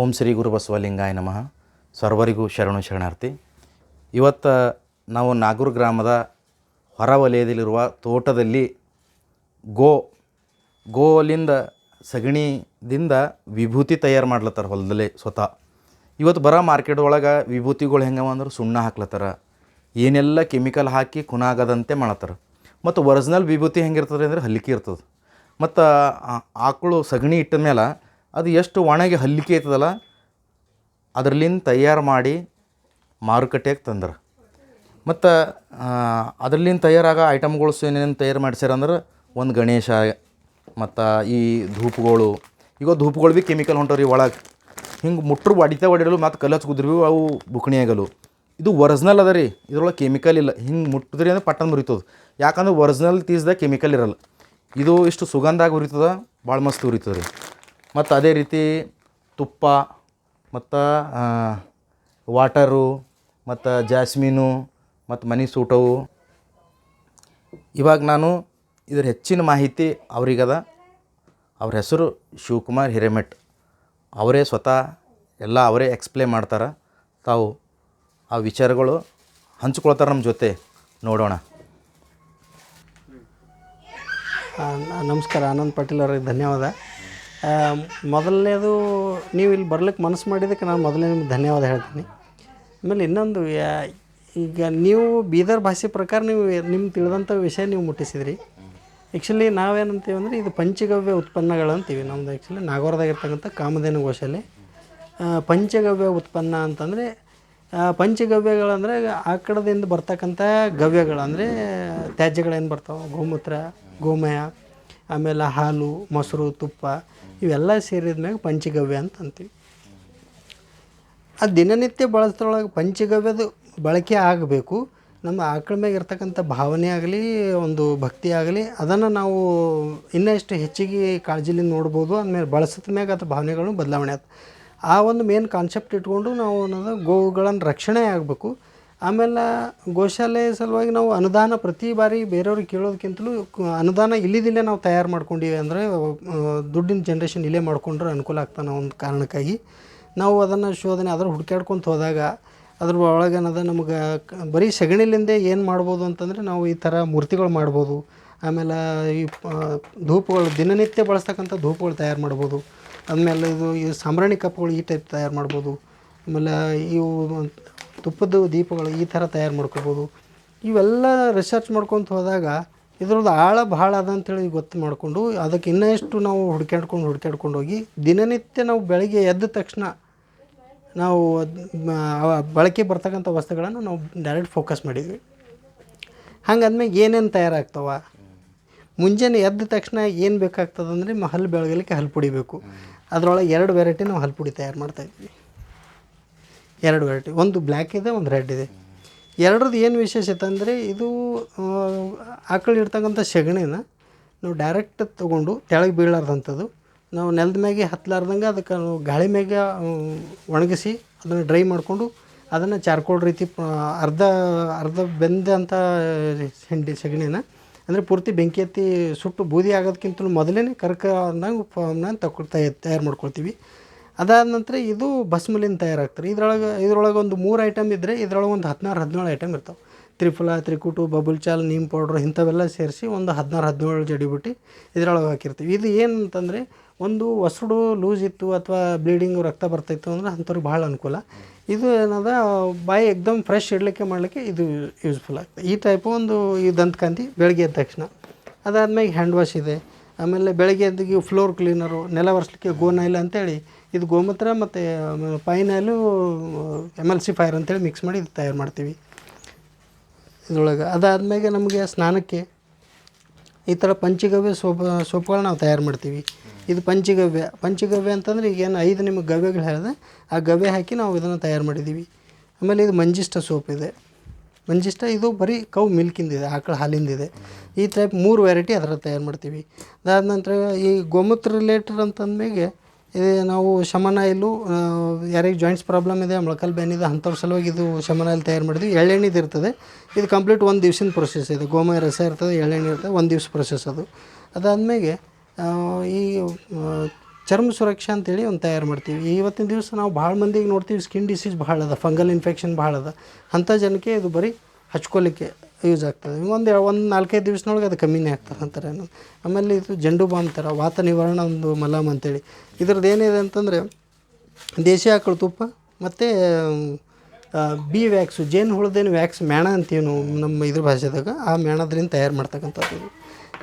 ಓಂ ಶ್ರೀ ಗುರು ಬಸವಲಿಂಗಾಯ ನಮಃ. ಸರ್ವರಿಗೂ ಶರಣು ಶರಣಾರ್ಥಿ. ಇವತ್ತು ನಾವು ನಾಗೂರು ಗ್ರಾಮದ ಹೊರವಲಯದಲ್ಲಿರುವ ತೋಟದಲ್ಲಿ ಗೋ, ಗೋಲಿಂದ ಸಗಣಿದಿಂದ ವಿಭೂತಿ ತಯಾರು ಮಾಡ್ಲತ್ತಾರ ಹೊಲದಲ್ಲಿ ಸ್ವತಃ. ಇವತ್ತು ಬರೋ ಮಾರ್ಕೆಟ್ ಒಳಗೆ ವಿಭೂತಿಗಳು ಹೆಂಗವ ಅಂದ್ರೆ ಸುಣ್ಣ ಹಾಕ್ಲತ್ತಾರ. ಏನೆಲ್ಲ ಕೆಮಿಕಲ್ ಹಾಕಿ ಕುನಾಗದಂತೆ ಮಾಡತ್ತಾರ ಮತ್ತು ಒರಿಜಿನಲ್ ವಿಭೂತಿ ಹೆಂಗಿರ್ತದೆ ಅಂದರೆ ಹಲ್ಲಿಕೆ ಇರ್ತದೆ. ಮತ್ತು ಆಕಳು ಸಗಣಿ ಇಟ್ಟ ಮೇಲೆ ಅದು ಎಷ್ಟು ಒಣಗಿ ಹಲ್ಲಿಕೆ ಐತದಲ್ಲ ಅದರಲ್ಲಿಂದ ತಯಾರು ಮಾಡಿ ಮಾರುಕಟ್ಟೆಗೆ ತಂದ್ರೆ. ಮತ್ತು ಅದರಲ್ಲಿಂದ ತಯಾರಾಗ ಐಟಮ್ಗಳು ಏನೇನು ತಯಾರು ಮಾಡ್ಸ್ಯಾರಂದ್ರೆ ಒಂದು ಗಣೇಶ, ಮತ್ತು ಈ ಧೂಪುಗಳು. ಈಗ ಧೂಪುಗಳು ಭೀ ಕೆಮಿಕಲ್ ಹೊಂಟವ್ರಿ ಒಳಗೆ. ಹಿಂಗೆ ಮುಟ್ರು ಹೊಡಿತಾ ಹೊಡಿರಲು ಮತ್ತು ಕಲಚ್ ಕುದ್ರಿ ಅವು ಬುಕ್ಣಿ ಆಗಲು. ಇದು ಒರಿಜಿನಲ್ ಅದ ರೀ, ಇದ್ರೊಳಗೆ ಕೆಮಿಕಲ್ ಇಲ್ಲ. ಹಿಂಗೆ ಮುಟ್ಟಿದ್ರಿ ಅಂದ್ರೆ ಪಟ್ಟನ್ ಮುರಿತದೆ ಯಾಕಂದ್ರೆ ಒರಿಜಿನಲ್ ತೀಸ್ದಾಗ ಕೆಮಿಕಲ್ ಇರಲ್ಲ. ಇದು ಇಷ್ಟು ಸುಗಂಧಾಗಿ ಉರಿತದ ಭಾಳ ಮಸ್ತ್ ಉರಿತದೆ ರೀ. ಮತ್ತು ಅದೇ ರೀತಿ ತುಪ್ಪ, ಮತ್ತು ವಾಟರು, ಮತ್ತು ಜಾಸ್ಮಿನು, ಮತ್ತು ಮನಿ ಸೂಟವು. ಇವಾಗ ನಾನು ಇದರ ಹೆಚ್ಚಿನ ಮಾಹಿತಿ ಅವರಿಗದ. ಅವ್ರ ಹೆಸರು ಶಿವಕುಮಾರ್ ಹಿರೇಮಠ್. ಅವರೇ ಸ್ವತಃ ಎಲ್ಲ ಅವರೇ ಎಕ್ಸ್ಪ್ಲೇನ್ ಮಾಡ್ತಾರೆ. ತಾವು ಆ ವಿಚಾರಗಳು ಹಂಚ್ಕೊಳ್ತಾರೆ ನಮ್ಮ ಜೊತೆ. ನೋಡೋಣ. ನಮಸ್ಕಾರ. ಆನಂದ್ ಪಾಟೀಲ್ ಅವ್ರಿಗೆ ಧನ್ಯವಾದ. ಮೊದಲನೇದು ನೀವು ಇಲ್ಲಿ ಬರ್ಲಿಕ್ಕೆ ಮನಸ್ಸು ಮಾಡಿದ್ದಕ್ಕೆ ನಾನು ಮೊದಲೇ ನಿಮ್ಗೆ ಧನ್ಯವಾದ ಹೇಳ್ತೀನಿ. ಆಮೇಲೆ ಇನ್ನೊಂದು ಈಗ ನೀವು ಬೀದರ್ ಭಾಷೆ ಪ್ರಕಾರ ನೀವು ನಿಮ್ಗೆ ತಿಳಿದಂಥ ವಿಷಯ ನೀವು ಮುಟ್ಟಿಸಿದ್ರಿ. ಆ್ಯಕ್ಚುಲಿ ನಾವೇನಂತೀವಿ ಅಂದರೆ ಇದು ಪಂಚಗವ್ಯ ಉತ್ಪನ್ನಗಳು ಅಂತೀವಿ. ನಮ್ಮದು ಆ್ಯಕ್ಚುಲಿ ನಾಗೋರದಾಗಿರ್ತಕ್ಕಂಥ ಕಾಮಧೇನು ಆ, ಪಂಚಗವ್ಯ ಉತ್ಪನ್ನ ಅಂತಂದರೆ ಪಂಚಗವ್ಯಗಳಂದರೆ ಆಕಡದಿಂದ ಬರ್ತಕ್ಕಂಥ ಗವ್ಯಗಳು ಅಂದರೆ ತ್ಯಾಜ್ಯಗಳೇನು ಬರ್ತಾವೆ? ಗೋಮೂತ್ರ ಗೋಮಯ ಆಮೇಲೆ ಹಾಲು, ಮೊಸರು, ತುಪ್ಪ ಇವೆಲ್ಲ ಸೇರಿದ ಮ್ಯಾಗ ಪಂಚಗವ್ಯ ಅಂತ ಅಂತೀವಿ. ಆ ದಿನನಿತ್ಯ ಬಳಸೋದ್ರೊಳಗೆ ಪಂಚಗವ್ಯದ ಬಳಕೆ ಆಗಬೇಕು. ನಮ್ಮ ಆಕಳ ಮ್ಯಾಗ ಇರ್ತಕ್ಕಂಥ ಭಾವನೆ ಆಗಲಿ, ಒಂದು ಭಕ್ತಿ ಆಗಲಿ, ಅದನ್ನು ನಾವು ಇನ್ನಷ್ಟು ಹೆಚ್ಚಿಗೆ ಕಾಳಜಿಲಿ ನೋಡ್ಬೋದು. ಆಮೇಲೆ ಬಳಸಿದ ಮ್ಯಾಗ ಅದು ಭಾವನೆಗಳನ್ನು ಬದಲಾವಣೆ ಆಯ್ತು ಆ ಒಂದು ಮೇನ್ ಕಾನ್ಸೆಪ್ಟ್ ಇಟ್ಕೊಂಡು ನಾವು ಅನ್ನೋದು ಗೋವುಗಳನ್ನು ರಕ್ಷಣೆ ಆಗಬೇಕು. ಆಮೇಲೆ ಗೋಶಾಲೆ ಸಲುವಾಗಿ ನಾವು ಅನುದಾನ ಪ್ರತಿ ಬಾರಿ ಬೇರೆಯವ್ರಿಗೆ ಕೇಳೋದಕ್ಕಿಂತಲೂ ಅನುದಾನ ಇಲ್ಲಿದಿಲ್ಲೇ ನಾವು ತಯಾರು ಮಾಡ್ಕೊಂಡಿವಿ ಅಂದರೆ ದುಡ್ಡಿನ ಜನ್ರೇಷನ್ ಇಲ್ಲೇ ಮಾಡಿಕೊಂಡ್ರೆ ಅನುಕೂಲ ಆಗ್ತಾನೆ ಒಂದು ಕಾರಣಕ್ಕಾಗಿ. ನಾವು ಅದನ್ನು ಶೋಧನೆ ಅದ್ರ ಹುಡ್ಕ್ಯಾಡ್ಕೊಂತ ಹೋದಾಗ ಅದ್ರ ಒಳಗೆ ಏನದ ನಮ್ಗೆ ಬರೀ ಸಗಣಿಲಿಂದ ಏನು ಮಾಡ್ಬೋದು ಅಂತಂದರೆ ನಾವು ಈ ಥರ ಮೂರ್ತಿಗಳು ಮಾಡ್ಬೋದು. ಆಮೇಲೆ ಈ ಧೂಪಗಳು ದಿನನಿತ್ಯ ಬಳಸ್ತಕ್ಕಂಥ ಧೂಪಗಳು ತಯಾರು ಮಾಡ್ಬೋದು. ಆಮೇಲೆ ಇದು ಈ ಸಾಂಬ್ರಾಣಿ ಕಪ್ಗಳು ಈ ಟೈಪ್ ತಯಾರು ಮಾಡ್ಬೋದು. ಆಮೇಲೆ ಇವು ತುಪ್ಪದ ದೀಪಗಳು ಈ ಥರ ತಯಾರು ಮಾಡ್ಕೋಬೋದು ಇವೆಲ್ಲ ರಿಸರ್ಚ್ ಮಾಡ್ಕೊತ ಹೋದಾಗ ಇದ್ರದ್ದು ಆಳ ಭಾಳ ಅದ ಅಂತೇಳಿ ಗೊತ್ತು ಮಾಡಿಕೊಂಡು ಅದಕ್ಕೆ ಇನ್ನಷ್ಟು ನಾವು ಹುಡ್ಕ್ಯಾಡ್ಕೊಂಡು ಹುಡ್ಕ್ಯಾಡ್ಕೊಂಡು ಹೋಗಿ ದಿನನಿತ್ಯ ನಾವು ಬೆಳಗ್ಗೆ ಎದ್ದ ತಕ್ಷಣ ನಾವು ಬಳಕೆ ಬರ್ತಕ್ಕಂಥ ವಸ್ತುಗಳನ್ನು ನಾವು ಡೈರೆಕ್ಟ್ ಫೋಕಸ್ ಮಾಡಿದ್ವಿ. ಹಂಗಂದ್ಮೇಲೆ ಏನೇನು ತಯಾರಾಗ್ತವೆ? ಮುಂಜಾನೆ ಎದ್ದ ತಕ್ಷಣ ಏನು ಬೇಕಾಗ್ತದೆ ಅಂದರೆ ಹಲ್ಲು ಬೆಳಗಲಿಕ್ಕೆ ಹಲ್ಲು ಪುಡಿಬೇಕು. ಅದರೊಳಗೆ ಎರಡು ವೆರೈಟಿ ನಾವು ಹಲ್ಪುಡಿ ತಯಾರು ಮಾಡ್ತಾಯಿದ್ವಿ ಎರಡು ವೆರೈಟಿ ಒಂದು ಬ್ಲ್ಯಾಕ್ ಇದೆ, ಒಂದು ರೆಡ್ ಇದೆ. ಎರಡರದ್ದು ಏನು ವಿಶೇಷತೆ ಅಂದರೆ ಇದು ಆಕಳು ಇರ್ತಕ್ಕಂಥ ಸೆಗಣಿನ ನಾವು ಡೈರೆಕ್ಟ್ ತೊಗೊಂಡು ತೆಳಗೆ ಬೀಳಾರ್ದಂಥದ್ದು. ನಾವು ನೆಲದ ಮ್ಯಾಗೆ ಹತ್ತಲಾರ್ದಂಗೆ ಅದಕ್ಕೆ ಗಾಳಿ ಮ್ಯಾಗೆ ಒಣಗಿಸಿ ಅದನ್ನು ಡ್ರೈ ಮಾಡಿಕೊಂಡು ಅದನ್ನು ಚಾರ್ಕೋಲ್ ರೀತಿ ಅರ್ಧ ಅರ್ಧ ಬೆಂದಂಥ ಹಿಂಡಿ ಸೆಗಣಿನ, ಅಂದರೆ ಪೂರ್ತಿ ಬೆಂಕಿ ಎತ್ತಿ ಸುಟ್ಟು ಬೂದಿ ಆಗೋದಕ್ಕಿಂತಲೂ ಮೊದಲೇ ಕರ್ಕ ಅನ್ನಂಗೆ ಫಾರ್ಮ್ನ ತಯಾರು ಮಾಡ್ಕೊಳ್ತೀವಿ. ಅದಾದ ನಂತರ ಇದು ಭಸ್ಮಲಿಂದ ತಯಾರಾಗ್ತಾರೆ. ಇದ್ರೊಳಗೆ ಇದ್ರೊಳಗೆ ಒಂದು ಮೂರು ಐಟಮ್ ಇದ್ದರೆ ಇದ್ರೊಳಗೆ ಒಂದು ಹದಿನಾರು, ಹದಿನೇಳು ಐಟಮ್ ಇರ್ತಾವೆ. ತ್ರಿಫಲ, ತ್ರಿಕೂಟು, ಬಬುಲ್ ಚಾಲ್, ನೀಮ್ ಪೌಡ್ರ್ ಇಂಥವೆಲ್ಲ ಸೇರಿಸಿ ಒಂದು ಹದಿನಾರು, ಹದಿನೇಳು ಜಡಿಬುಟ್ಟಿ ಇದ್ರೊಳಗೆ ಹಾಕಿರ್ತೀವಿ. ಇದು ಏನು ಅಂತಂದರೆ ಒಂದು ಹೊಸಡು ಲೂಸ್ ಇತ್ತು ಅಥವಾ ಬ್ಲೀಡಿಂಗು ರಕ್ತ ಬರ್ತಾಯಿತ್ತು ಅಂದ್ರೆ ಅಂಥವ್ರಿಗೆ ಭಾಳ ಅನುಕೂಲ. ಇದು ಏನದ, ಬಾಯಿ ಎಕ್ದಮ್ ಫ್ರೆಶ್ ಇಡಲಿಕ್ಕೆ ಮಾಡಲಿಕ್ಕೆ ಇದು ಯೂಸ್ಫುಲ್ ಆಗ್ತದೆ. ಈ ಟೈಪು ಒಂದು ಈ ದಂತಕಂತಿ ಬೆಳಗ್ಗೆ ಎದ್ದ ತಕ್ಷಣ. ಅದಾದ್ಮೇಲೆ ಹ್ಯಾಂಡ್ ವಾಶ್ ಇದೆ. ಆಮೇಲೆ ಬೆಳಗ್ಗೆ ಎದ್ದಿಗೆ ಫ್ಲೋರ್ ಕ್ಲೀನರು ನೆಲ ಒರೆಸ್ಲಿಕ್ಕೆ ಗೋನೈಲ್ ಅಂತೇಳಿ, ಇದು ಗೋಮೂತ್ರ ಮತ್ತು phenyl M L C fire ಅಂತೇಳಿ ಮಿಕ್ಸ್ ಮಾಡಿ ಇದು ತಯಾರು ಮಾಡ್ತೀವಿ. ಇದ್ರೊಳಗೆ ಅದಾದ್ಮೇಲೆ ನಮಗೆ ಸ್ನಾನಕ್ಕೆ ಈ ಥರ ಪಂಚಗವ್ಯ ಸೋಪ್ ಸೋಪ್ಗಳು ನಾವು ತಯಾರು ಮಾಡ್ತೀವಿ. ಇದು ಪಂಚಗವ್ಯ ಪಂಚಗವ್ಯ ಅಂತಂದ್ರೆ ಈಗ ಏನು ಐದು ನಿಮಗೆ ಗವ್ಯಗಳು ಹೇಳಿದೆ, ಆ ಗವ್ಯ ಹಾಕಿ ನಾವು ಇದನ್ನು ತಯಾರು ಮಾಡಿದ್ದೀವಿ ಆಮೇಲೆ ಇದು ಮಂಜಿಷ್ಟ ಸೋಪ್ ಇದೆ. ಮಂಜಿಷ್ಟ ಇದು ಬರೀ ಮಿಲ್ಕಿಂದ ಮಿಲ್ಕಿಂದಿದೆ ಆಕಳ ಹಾಲಿಂದಿದೆ ಈ ಟೈಪ್ ಮೂರು ವೆರೈಟಿ ಅದರ ತಯಾರು ಮಾಡ್ತೀವಿ. ಅದಾದ ನಂತರ ಈ ಗೋಮೂತ್ರ ರಿಲೇಟೆಡ್ ಅಂತಂದ್ಮೇಲೆ ಇದು ನಾವು ಶಮನ ಇಲ್ಲೂ ಯಾರಿಗೆ ಜಾಯಿಂಟ್ಸ್ ಪ್ರಾಬ್ಲಮ್ ಇದೆ, ಮೊಳಕಲ್ ಬ್ಯಾನ್ ಇದೆ, ಅಂಥವ್ರ ಸಲುವಾಗಿ ಇದು ಶಮನ ತಯಾರು ಮಾಡಿದ್ವಿ. ಎಳ್ಳೆಣ್ಣೆದು ಇರ್ತದೆ. ಇದು ಕಂಪ್ಲೀಟ್ ಒಂದು ದಿವ್ಸದ ಪ್ರೊಸೆಸ್ ಇದೆ. ಗೋಮಯ ರಸ ಇರ್ತದೆ, ಎಳ್ಳೆಣ್ಣೆ ಇರ್ತದೆ, ಒಂದು ದಿವ್ಸ ಪ್ರೊಸೆಸ್ ಅದು. ಅದಾದಮೇಲೆ ಈ ಚರ್ಮ ಸುರಕ್ಷಾ ಅಂತೇಳಿ ಒಂದು ತಯಾರು ಮಾಡ್ತೀವಿ. ಇವತ್ತಿನ ದಿವಸ ನಾವು ಭಾಳ ಮಂದಿಗೆ ನೋಡ್ತೀವಿ ಸ್ಕಿನ್ ಡಿಸೀಸ್ ಭಾಳ ಅದ ಫಂಗಲ್ ಇನ್ಫೆಕ್ಷನ್ ಭಾಳ ಅದ. ಅಂಥ ಜನಕ್ಕೆ ಇದು ಬರೀ ಹಚ್ಕೊಲಿಕ್ಕೆ ಯೂಸ್ ಆಗ್ತದೆ. ಒಂದು ಒಂದು ನಾಲ್ಕೈದು ದಿವಸನೊಳಗೆ ಅದು ಕಮ್ಮಿನೇ ಆಗ್ತದೆ ಅಂತಾರೆ. ಆಮೇಲೆ ಇದು ಜಂಡು ಬಾಂಬ್ ಥರ ವಾತ ನಿವಾರಣ ಒಂದು ಮಲಾಮ್ ಅಂತೇಳಿ. ಇದ್ರದ್ದು ಏನಿದೆ ಅಂತಂದರೆ ದೇಶಿ ಆಕಳು ತುಪ್ಪ ಮತ್ತು ಬಿ ವ್ಯಾಕ್ಸು, ಜೇನು ಹುಳದೇನು ವ್ಯಾಕ್ಸ್ ಮೇಣ ಅಂತೀವಿ ನಾವು ನಮ್ಮ ಇದ್ರ ಭಾಷೆದಾಗ, ಆ ಮೇಣದ್ರಿಂದ ತಯಾರು ಮಾಡ್ತಕ್ಕಂಥದ್ದು.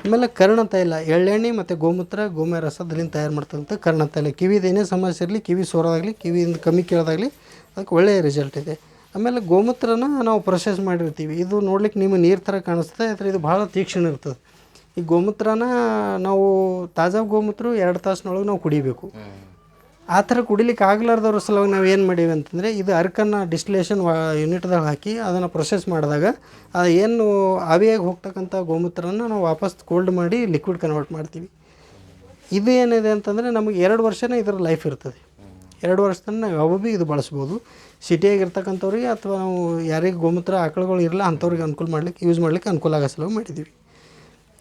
ಆಮೇಲೆ ಕರ್ಣ ತೈಲ ಎಳ್ಳೆಣ್ಣೆ ಮತ್ತು ಗೋಮೂತ್ರ, ಗೋಮಯ ರಸದಲ್ಲಿ ತಯಾರು ಮಾಡ್ತಕ್ಕಂಥ ಕರ್ಣ ತೈಲ ಕಿವಿದು ಏನೇ ಸಮಸ್ಯೆ ಇರಲಿ, ಕಿವಿ ಸೋರೋದಾಗಲಿ, ಕಿವಿಯಿಂದ ಕಮ್ಮಿ ಕೇಳೋದಾಗಲಿ, ಅದಕ್ಕೆ ಒಳ್ಳೆಯ ರಿಸಲ್ಟ್ ಇದೆ. ಆಮೇಲೆ ಗೋಮೂತ್ರನ ನಾವು ಪ್ರೊಸೆಸ್ ಮಾಡಿರ್ತೀವಿ. ಇದು ನೋಡ್ಲಿಕ್ಕೆ ನಿಮಗೆ ನೀರು ಥರ ಕಾಣಿಸ್ತದೆ, ಆದರೆ ಇದು ಭಾಳ ತೀಕ್ಷ್ಣ ಇರ್ತದೆ. ಈ ಗೋಮೂತ್ರನ ನಾವು ತಾಜಾ ಗೋಮೂತ್ರ ಎರಡು ತಾಸಿನೊಳಗೆ ನಾವು ಕುಡಿಬೇಕು. ಆ ಥರ ಕುಡಿಲಿಕ್ಕೆ ಆಗ್ಲಾರ್ದವ್ರ ಸಲುವಾಗಿ ನಾವು ಏನು ಮಾಡೀವಿ ಅಂತಂದರೆ ಇದು ಅರ್ಕನ್ನು ಡಿಸ್ಟಿಲೇಷನ್ ಯೂನಿಟ್ದಾಗ ಹಾಕಿ ಅದನ್ನು ಪ್ರೊಸೆಸ್ ಮಾಡಿದಾಗ ಅದು ಏನು ಆವಿಯಾಗಿ ಹೋಗ್ತಕ್ಕಂಥ ಗೋಮೂತ್ರನ ನಾವು ವಾಪಸ್ ಕೋಲ್ಡ್ ಮಾಡಿ ಲಿಕ್ವಿಡ್ ಕನ್ವರ್ಟ್ ಮಾಡ್ತೀವಿ. ಇದು ಏನಿದೆ ಅಂತಂದರೆ ನಮಗೆ ಎರಡು ವರ್ಷನೇ ಇದರ ಲೈಫ್ ಇರ್ತದೆ. ಎರಡು ವರ್ಷದಲ್ಲಿ ನಾವು ಯಾವ ಭೀ ಇದು ಬಳಸ್ಬೋದು. ಸಿಟಿಯಾಗಿರ್ತಕ್ಕಂಥವ್ರಿಗೆ ಅಥವಾ ನಾವು ಯಾರಿಗೆ ಗೋಮೂತ್ರ ಆಕಳುಗಳು ಇರಲ್ಲ ಅಂಥವ್ರಿಗೆ ಅನುಕೂಲ ಮಾಡ್ಲಿಕ್ಕೆ ಯೂಸ್ ಮಾಡ್ಲಿಕ್ಕೆ ಅನುಕೂಲ ಆಗೋ ಸಲುವಾಗಿ ಮಾಡಿದ್ದೀವಿ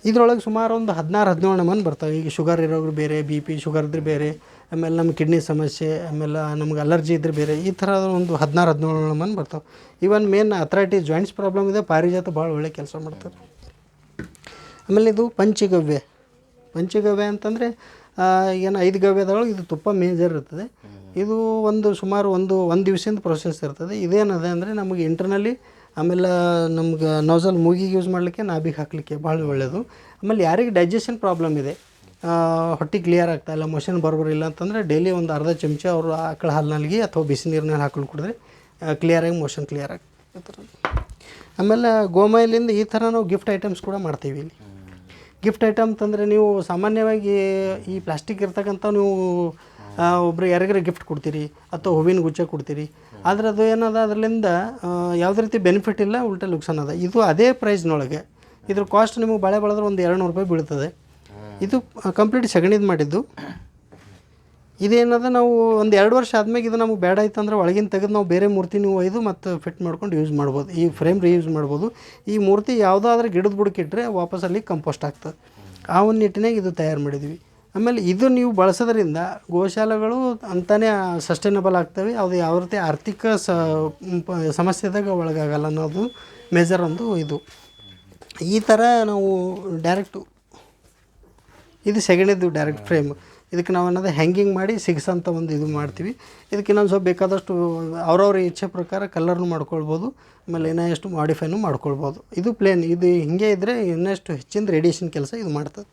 ಇದರೊಳಗೆ ಸುಮಾರು ಒಂದು ಹದಿನಾರು, ಹದಿನೇಳು ನಮೂನೆ ಬರ್ತಾವೆ. ಈಗ ಶುಗರ್ ಇರೋರು ಬೇರೆ ಬಿ ಪಿ ಶುಗರ್ ಇದ್ರೆ ಬೇರೆ. ಆಮೇಲೆ ನಮ್ಮ ಕಿಡ್ನಿ ಸಮಸ್ಯೆ, ಆಮೇಲೆ ನಮ್ಗೆ ಅಲರ್ಜಿ ಇದ್ರೆ ಬೇರೆ, ಈ ಥರ ಒಂದು ಹದಿನಾರು, ಹದಿನೇಳು ಮಂದಿ ಬರ್ತಾವೆ. Even main authority joints problem ಇದೆ, ಪಾರಿಜಾತ ಭಾಳ ಒಳ್ಳೆ ಕೆಲಸ ಮಾಡ್ತಾರೆ. ಆಮೇಲೆ ಇದು ಪಂಚಗವ್ಯ. ಪಂಚಗವ್ಯ ಅಂತಂದರೆ ಏನು ಐದು ಗವ್ಯದೊಳಗೆ ಇದು ತುಪ್ಪ ಮೇಜರ್ ಇರ್ತದೆ. ಇದು ಒಂದು ಸುಮಾರು ಒಂದು ಒಂದು ದಿವಸದಿಂದ ಪ್ರೊಸೆಸ್ ಇರ್ತದೆ. ಇದೇನದೆ ಅಂದರೆ ನಮಗೆ ಇಂಟರ್ನಲಿ ಆಮೇಲೆ ನಮ್ಗೆ ನೋಸಲ್ ಮೂಗಿಗೆ ಯೂಸ್ ಮಾಡಲಿಕ್ಕೆ ನಾಭಿಗೆ ಹಾಕಲಿಕ್ಕೆ ಭಾಳ ಒಳ್ಳೆಯದು ಆಮೇಲೆ ಯಾರಿಗೆ ಡೈಜೆಷನ್ ಪ್ರಾಬ್ಲಮ್ ಇದೆ ಹೊಟ್ಟೆ ಕ್ಲಿಯರ್ ಆಗ್ತಾ ಇಲ್ಲ ಮೋಷನ್ ಬರೋಬರಿಲ್ಲ ಅಂತಂದರೆ ಡೈಲಿ ಒಂದು ಅರ್ಧ ಚಮಚ ಅವರು ಆಕಳ ಹಾಲಿನಲ್ಲಿ ಅಥವಾ ಬಿಸಿ ನೀರಿನಲ್ಲಿ ಹಾಕೊಂಡು ಕುಡಿದ್ರೆ ಕ್ಲಿಯರಾಗಿ ಮೋಷನ್ ಕ್ಲಿಯರ್ ಆಗ್ತದೆ ಆಮೇಲೆ ಗೋಮೈಲಿಂದ ಈ ಥರ ನಾವು ಗಿಫ್ಟ್ ಐಟಮ್ಸ್ ಕೂಡ ಮಾಡ್ತೀವಿ ಇಲ್ಲಿ. ಗಿಫ್ಟ್ ಐಟಮ್ ಅಂತಂದರೆ ನೀವು ಸಾಮಾನ್ಯವಾಗಿ ಈ ಪ್ಲಾಸ್ಟಿಕ್ ಇರ್ತಕ್ಕಂಥ ನೀವು ಒಬ್ರು ಯಾರಿಗಾರ ಗಿಫ್ಟ್ ಕೊಡ್ತೀರಿ ಅಥವಾ ಹೂವಿನ ಗುಚ್ಚ ಕೊಡ್ತೀರಿ, ಆದರೆ ಅದು ಏನದ ಅದರಿಂದ ಯಾವುದೇ ರೀತಿ ಬೆನಿಫಿಟ್ ಇಲ್ಲ, ಉಲ್ಟಾ ಲುಕ್ಸಾನ್ ಅದ. ಇದು ಅದೇ ಪ್ರೈಸ್ನೊಳಗೆ ಇದ್ರ ಕಾಸ್ಟ್ ನಿಮಗೆ ಬಳೆ ಬೆಳೆದ್ರೆ ಒಂದು ಎರಡು ನೂರು ರೂಪಾಯಿ ಬೀಳ್ತದೆ. ಇದು ಕಂಪ್ಲೀಟ್ ಸಗಣಿದು ಮಾಡಿದ್ದು. ಇದೇನದ ನಾವು ಒಂದು ಎರಡು ವರ್ಷ ಆದ್ಮೇಲೆ ಇದು ನಮಗೆ ಬೇಡ ಆಯ್ತು ಅಂದ್ರೆ ಒಳಗಿನ ತೆಗೆದು ನಾವು ಬೇರೆ ಮೂರ್ತಿ ನೀವು ಒಯ್ದು ಮತ್ತು ಫಿಟ್ ಮಾಡ್ಕೊಂಡು ಯೂಸ್ ಮಾಡ್ಬೋದು. ಈ ಫ್ರೇಮ್ ರೀಯೂಸ್ ಮಾಡ್ಬೋದು. ಈ ಮೂರ್ತಿ ಯಾವುದಾದ್ರೂ ಗಿಡದ ಬುಡಕ್ಕಿಟ್ರೆ ವಾಪಸ್ ಅಲ್ಲಿ ಕಂಪೋಸ್ಟ್ ಆಗ್ತದೆ. ಆ ಒಂದು ನಿಟ್ಟಿನಾಗ ಇದು ತಯಾರು ಮಾಡಿದ್ವಿ. ಆಮೇಲೆ ಇದು ನೀವು ಬಳಸೋದ್ರಿಂದ ಗೋಶಾಲೆಗಳು ಅಂತಾನೆ ಸಸ್ಟೈನಬಲ್ ಆಗ್ತವೆ. ಅದು ಯಾವ ರೀತಿ ಆರ್ಥಿಕ ಸ ಸಮಸ್ಯೆದಾಗ ಒಳಗಾಗಲ್ಲ ಅನ್ನೋದು ಮೇಜರ್ ಒಂದು ಇದು. ಈ ಥರ ನಾವು ಡೈರೆಕ್ಟು ಇದು ಸೆಗಣಿದ್ದು ಡೈರೆಕ್ಟ್ ಫ್ರೇಮ್ ಇದಕ್ಕೆ ನಾವು ಅನ್ನೋದು ಹ್ಯಾಂಗಿಂಗ್ ಮಾಡಿ ಸಿಗ್ಸಂತ ಒಂದು ಇದು ಮಾಡ್ತೀವಿ. ಇದಕ್ಕೆ ಇನ್ನೊಂದು ಸ್ವಲ್ಪ ಬೇಕಾದಷ್ಟು ಅವ್ರವ್ರ ಇಚ್ಛೆ ಪ್ರಕಾರ ಕಲರ್ನು ಮಾಡ್ಕೊಳ್ಬೋದು ಆಮೇಲೆ ಇನ್ನಷ್ಟು ಮಾಡಿಫೈನು ಮಾಡ್ಕೊಳ್ಬೋದು. ಇದು ಪ್ಲೇನ್ ಇದು ಹೀಗೆ ಇದ್ದರೆ ಇನ್ನಷ್ಟು ಹೆಚ್ಚಿನ ರೇಡಿಯೇಷನ್ ಕೆಲಸ ಇದು ಮಾಡ್ತದೆ.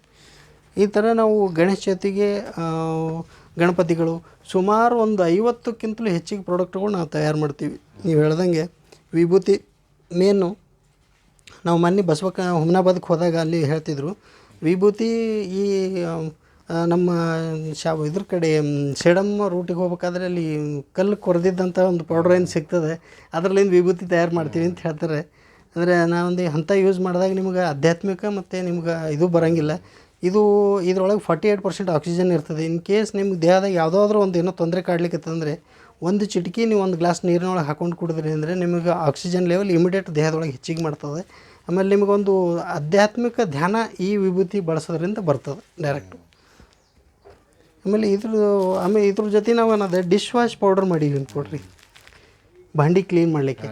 ಈ ಥರ ನಾವು ಗಣೇಶ ಚೌತಿಗೆ ಗಣಪತಿಗಳು ಸುಮಾರು ಒಂದು ಐವತ್ತಕ್ಕಿಂತಲೂ ಹೆಚ್ಚಿಗೆ ಪ್ರಾಡಕ್ಟ್ಗಳು ನಾವು ತಯಾರು ಮಾಡ್ತೀವಿ. ನೀವು ಹೇಳ್ದಂಗೆ ವಿಭೂತಿ ಮೇನು ನಾವು ಮೊನ್ನೆ ಬಸವಕ ಹುಮ್ನಾಬಾದಕ್ಕೆ ಹೋದಾಗ ಅಲ್ಲಿ ಹೇಳ್ತಿದ್ರು ವಿಭೂತಿ ಈ ನಮ್ಮ ಶಾ ಇದ್ರ ಕಡೆ ಸೇಡಮ್ಮ ರೂಟಿಗೆ ಹೋಗ್ಬೇಕಾದ್ರೆ ಅಲ್ಲಿ ಕಲ್ಲು ಕೊರೆದಿದ್ದಂಥ ಒಂದು ಪೌಡ್ರ್ ಏನು ಸಿಗ್ತದೆ, ಅದರಲ್ಲಿಂದ ವಿಭೂತಿ ತಯಾರು ಮಾಡ್ತೀವಿ ಅಂತ ಹೇಳ್ತಾರೆ. ಅಂದರೆ ನಾವೊಂದು ಅಂಥ ಯೂಸ್ ಮಾಡಿದಾಗ ನಿಮ್ಗೆ ಆಧ್ಯಾತ್ಮಿಕ ಮತ್ತು ನಿಮ್ಗೆ ಇದು ಬರೋಂಗಿಲ್ಲ. ಇದು ಇದ್ರೊಳಗೆ ಫಾರ್ಟಿ ಏಯ್ಟ್ ಪರ್ಸೆಂಟ್ ಆಕ್ಸಿಜನ್ ಇರ್ತದೆ. ಇನ್ ಕೇಸ್ ನಿಮ್ಗೆ ದೇಹದಾಗ ಯಾವುದಾದ್ರೂ ಒಂದು ಏನೋ ತೊಂದರೆ ಕಾಡ್ಲಿಕ್ಕೆ ಒಂದು ಚಿಟಕಿ ನೀವು ಒಂದು ಗ್ಲಾಸ್ ನೀರಿನೊಳಗೆ ಹಾಕೊಂಡು ಕುಡಿದ್ರಿ ಅಂದರೆ ನಿಮಗೆ ಆಕ್ಸಿಜನ್ ಲೆವೆಲ್ ಇಮಿಡಿಯೇಟ್ ದೇಹದೊಳಗೆ ಹೆಚ್ಚಿಗೆ ಮಾಡ್ತದೆ. ಆಮೇಲೆ ನಿಮಗೊಂದು ಆಧ್ಯಾತ್ಮಿಕ ಧ್ಯಾನ ಈ ವಿಭೂತಿ ಬಳಸೋದ್ರಿಂದ ಬರ್ತದೆ ಡೈರೆಕ್ಟು. ಆಮೇಲೆ ಇದ್ರ ಆಮೇಲೆ ಇದ್ರ ಜೊತೆ ನಾವು ಏನದ ಡಿಶ್ ವಾಶ್ ಪೌಡರ್ ಮಾಡೀವಿ ಕೊಡ್ರಿ. ಬಾಂಡಿ ಕ್ಲೀನ್ ಮಾಡಲಿಕ್ಕೆ.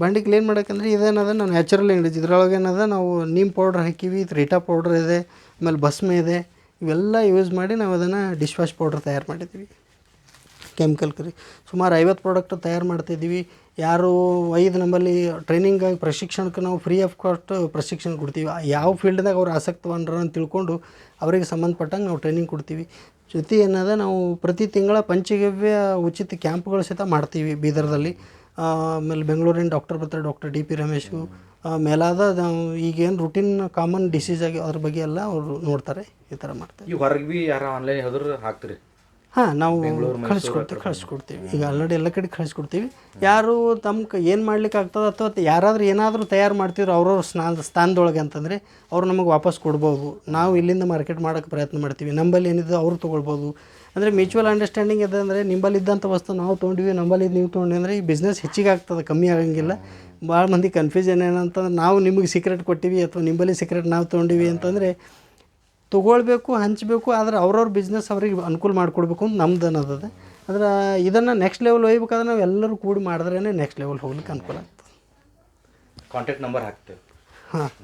ಬಾಂಡಿ ಕ್ಲೀನ್ ಮಾಡೋಕ್ಕಂದ್ರೆ ಇದೇನದ ನಾವು ನ್ಯಾಚುರಲ್ ಇಂಗ್ರೀಜ್ ಇದ್ರೊಳಗೆ ಏನದ ನಾವು ನೀಮ್ ಪೌಡ್ರ್ ಹಾಕೀವಿ ರೀಟಾ ಪೌಡ್ರ್ ಇದೆ ಆಮೇಲೆ ಭಸ್ಮ ಇದೆ ಇವೆಲ್ಲ ಯೂಸ್ ಮಾಡಿ ನಾವು ಅದನ್ನು ಡಿಶ್ ವಾಶ್ ಪೌಡ್ರ್ ತಯಾರು ಮಾಡಿದ್ದೀವಿ. ಕೆಮಿಕಲ್ ಕರಿ. ಸುಮಾರು ಐವತ್ತು ಪ್ರಾಡಕ್ಟ್ ತಯಾರು ಮಾಡ್ತಿದ್ದೀವಿ ಯಾರು ಒಯ್ದು ನಮ್ಮಲ್ಲಿ ಟ್ರೈನಿಂಗಾಗಿ ಪ್ರಶಿಕ್ಷಣಕ್ಕೆ ನಾವು ಫ್ರೀ ಆಫ್ ಕಾಸ್ಟ್ ಪ್ರಶಿಕ್ಷಣ ಕೊಡ್ತೀವಿ. ಯಾವ ಫೀಲ್ಡ್ದಾಗ ಅವ್ರು ಆಸಕ್ತವಂಡ್ರ ಅಂತ ತಿಳ್ಕೊಂಡು ಅವರಿಗೆ ಸಂಬಂಧಪಟ್ಟಂಗೆ ನಾವು ಟ್ರೈನಿಂಗ್ ಕೊಡ್ತೀವಿ. ಜೊತೆ ಏನದ ನಾವು ಪ್ರತಿ ತಿಂಗಳ ಪಂಚಗವ್ಯ ಉಚಿತ ಕ್ಯಾಂಪ್ಗಳು ಸಹಿತ ಮಾಡ್ತೀವಿ ಬೀದರ್ದಲ್ಲಿ. ಆಮೇಲೆ ಬೆಂಗಳೂರಿನ ಡಾಕ್ಟರ್ ಬರ್ತಾರೆ ಡಾಕ್ಟರ್ ಡಿ ಪಿ ರಮೇಶು. ಮೇಲಾದ ಈಗೇನು ರುಟೀನ್ ಕಾಮನ್ ಡಿಸೀಸ್ ಆಗಿ ಅದ್ರ ಬಗ್ಗೆ ಎಲ್ಲ ಅವರು ನೋಡ್ತಾರೆ, ಈ ಥರ ಮಾಡ್ತಾರೆ. ಈ ಹೊರಗೆ ಭೀ ಯಾರು ಆನ್ಲೈನ್ ಹೇಳಿದ್ರೆ ಹಾಕ್ತೀರಿ? ಹಾಂ ನಾವು ಕಳಿಸ್ಕೊಡ್ತೀವಿ ಕಳಿಸ್ಕೊಡ್ತೀವಿ. ಈಗ ಆಲ್ರೆಡಿ ಎಲ್ಲ ಕಡೆ ಕಳಿಸ್ಕೊಡ್ತೀವಿ. ಯಾರು ತಮ್ಮ ಕ ಏನು ಮಾಡ್ಲಿಕ್ಕೆ ಆಗ್ತದೆ ಅಥವಾ ಯಾರಾದರೂ ಏನಾದರೂ ತಯಾರು ಮಾಡ್ತಿದ್ರು ಅವ್ರವ್ರ ಸ್ನಾನ ಸ್ಥಾನದೊಳಗೆ ಅಂತಂದರೆ ಅವ್ರು ನಮಗೆ ವಾಪಸ್ ಕೊಡ್ಬೋದು. ನಾವು ಇಲ್ಲಿಂದ ಮಾರ್ಕೆಟ್ ಮಾಡೋಕ್ಕೆ ಪ್ರಯತ್ನ ಮಾಡ್ತೀವಿ. ನಂಬಲ್ಲಿ ಏನಿದೆ ಅವ್ರು ತೊಗೊಳ್ಬೋದು. ಅಂದರೆ ಮ್ಯೂಚುವಲ್ ಅಂಡರ್ಸ್ಟ್ಯಾಂಡಿಂಗ್ ಇದೆ ಅಂದರೆ ನಿಂಬಲ್ಲಿ ಇದ್ದಂಥ ವಸ್ತು ನಾವು ತೊಗೊಂಡಿವಿ ನಂಬಲ್ಲಿ ನೀವು ತೊಗೊಂಡಿ ಅಂದರೆ ಈ ಬಿಸ್ನೆಸ್ ಹೆಚ್ಚಿಗೆ ಆಗ್ತದೆ ಕಮ್ಮಿ ಆಗಂಗಿಲ್ಲ. ಭಾಳ ಮಂದಿ ಕನ್ಫ್ಯೂಷನ್ ಏನಂತಂದ್ರೆ ನಾವು ನಿಮಗೆ ಸೀಕ್ರೆಟ್ ಕೊಟ್ಟಿವಿ ಅಥವಾ ನಿಂಬಲ್ಲಿ ಸೀಕ್ರೆಟ್ ನಾವು ತೊಗೊಂಡಿವಿ ಅಂತಂದರೆ ತೊಗೊಳ್ಬೇಕು ಹಂಚಬೇಕು ಆದ್ರೆ ಅವ್ರವ್ರ ಬಿಸ್ನೆಸ್ ಅವ್ರಿಗೆ ಅನುಕೂಲ ಮಾಡಿಕೊಡ್ಬೇಕು ಅಂತ ನಮ್ದು ಅನ್ನೋದದ. ಅಂದ್ರೆ ಇದನ್ನು ನೆಕ್ಸ್ಟ್ ಲೆವೆಲ್ ಒಯ್ಬೇಕಾದ್ರೆ ನಾವು ಎಲ್ಲರೂ ಕೂಡಿ ಮಾಡಿದ್ರೇ ನೆಕ್ಸ್ಟ್ ಲೆವೆಲ್ ಹೋಗ್ಲಿಕ್ಕೆ ಅನುಕೂಲ ಆಗ್ತದೆ. ಕಾಂಟ್ಯಾಕ್ಟ್ ನಂಬರ್ ಹಾಕ್ತೇವೆ. ಹಾಂ.